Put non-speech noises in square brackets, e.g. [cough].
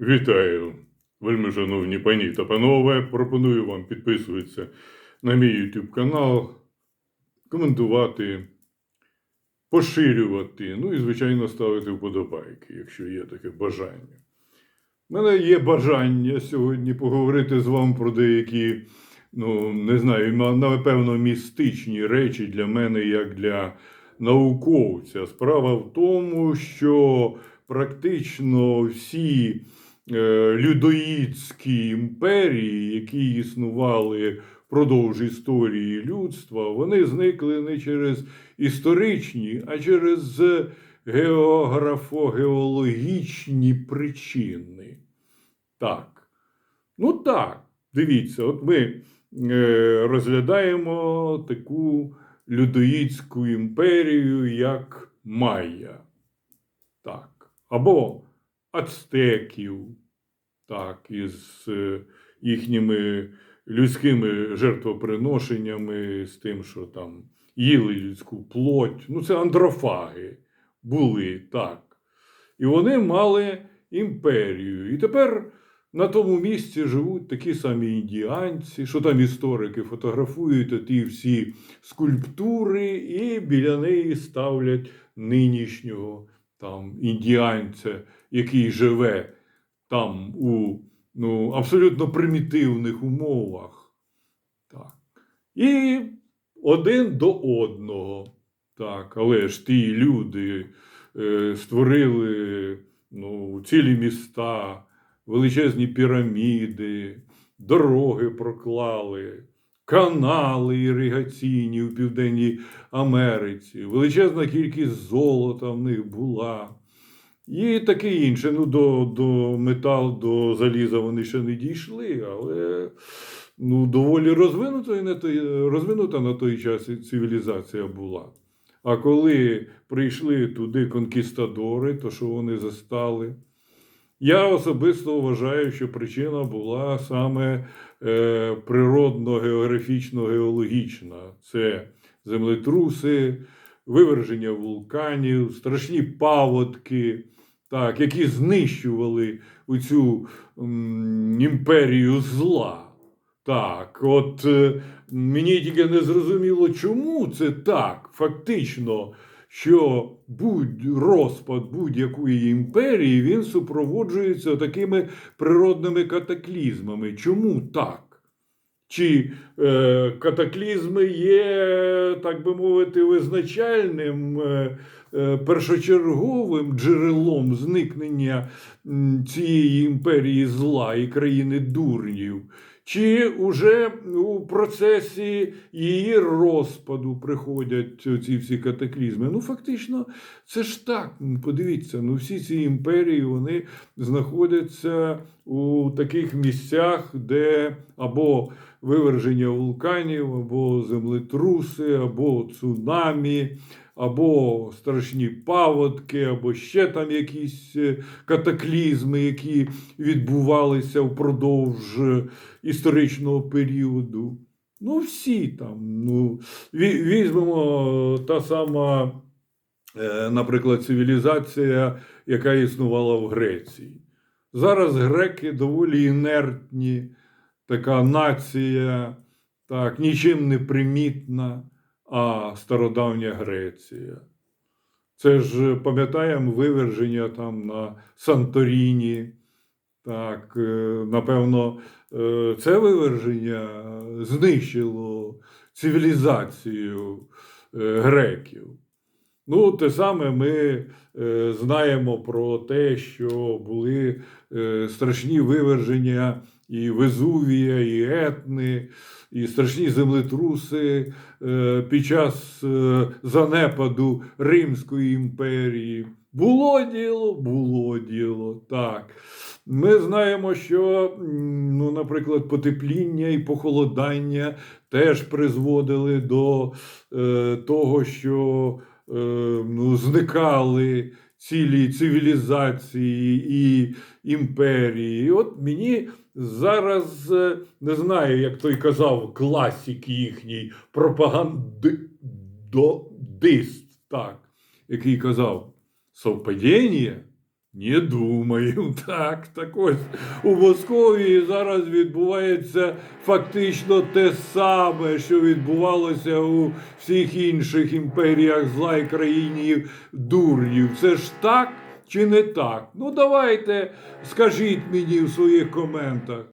Вітаю, вельми шановні пані та панове. Пропоную вам підписуватися на мій YouTube канал, коментувати, поширювати, ну і, звичайно, ставити вподобайки, якщо є таке бажання. У мене є бажання сьогодні поговорити з вами про деякі, ну, не знаю, напевно, містичні речі для мене, як для науковця. Справа в тому, що практично всі людоїдські імперії, які існували впродовж історії людства, вони зникли не через історичні, а через географо-геологічні причини. Так. Ну так, дивіться, от ми е, розглядаємо таку людоїдську імперію, як Майя. Так. Або ацтеків, так, із е, їхніми людськими жертвоприношеннями, з тим, що там їли людську плоть. Ну, це андрофаги були так. І вони мали імперію. І тепер на тому місці живуть такі самі індіанці, що там історики фотографують ті всі скульптури, і біля неї ставлять нинішнього там індіанця, який живе там у ну, абсолютно примітивних умовах. Так. І один до одного. Так, але ж ті люди е, створили ну, цілі міста, величезні піраміди, дороги проклали, канали іригаційні у Південній Америці, величезна кількість золота в них була. І таке інше. Ну, до, до метал, до заліза вони ще не дійшли, але ну, доволі розвинута, на той, розвинута на той час цивілізація була. А коли прийшли туди конкістадори, то що вони застали? Я особисто вважаю, що причина була саме е, природно-географічно-геологічна. Це землетруси, виверження вулканів, страшні паводки, так, які знищували цю імперію зла. Так, от е, мені тільки не зрозуміло, чому це так, фактично, що будь розпад будь-якої імперії він супроводжується такими природними катаклізмами. Чому так? Чи е, катаклізми є, так би мовити, визначальним е, е, першочерговим джерелом зникнення цієї імперії зла і країни дурнів? Чи уже у процесі її розпаду приходять ці всі катаклізми? Ну, фактично, це ж так. Подивіться, ну всі ці імперії вони знаходяться у таких місцях, де або виверження вулканів, або землетруси, або цунамі, або страшні паводки, або ще там якісь е, катаклізми, які відбувалися впродовж е, історичного періоду. Ну, всі там. Ну, візьмемо та сама, е, наприклад, цивілізація, яка існувала в Греції. Зараз греки доволі інертні, така нація, так, нічим не примітна, а стародавня Греція. Це ж пам'ятаємо виверження там на Санторіні. Так, е, напевно, е, це виверження знищило цивілізацію е, греків. Ну, те саме ми е, знаємо про те, що були е, страшні виверження і Везувія, і Етни, і страшні землетруси е, під час е, занепаду Римської імперії. Було діло, було діло. Так. Ми знаємо, що, ну, наприклад, потепління і похолодання теж призводили до е, того, що е, ну, зникали цілі цивілізації і імперії. І от мені зараз е, не знаю, як той казав класик їхній пропагандист, так, який казав совпадіння? Не думаю, [laughs] так. Так ось у Московії зараз відбувається фактично те саме, що відбувалося у всіх інших імперіях зла і країні дурнів. Це ж так чи не так? Ну давайте скажіть мені в своїх коментах.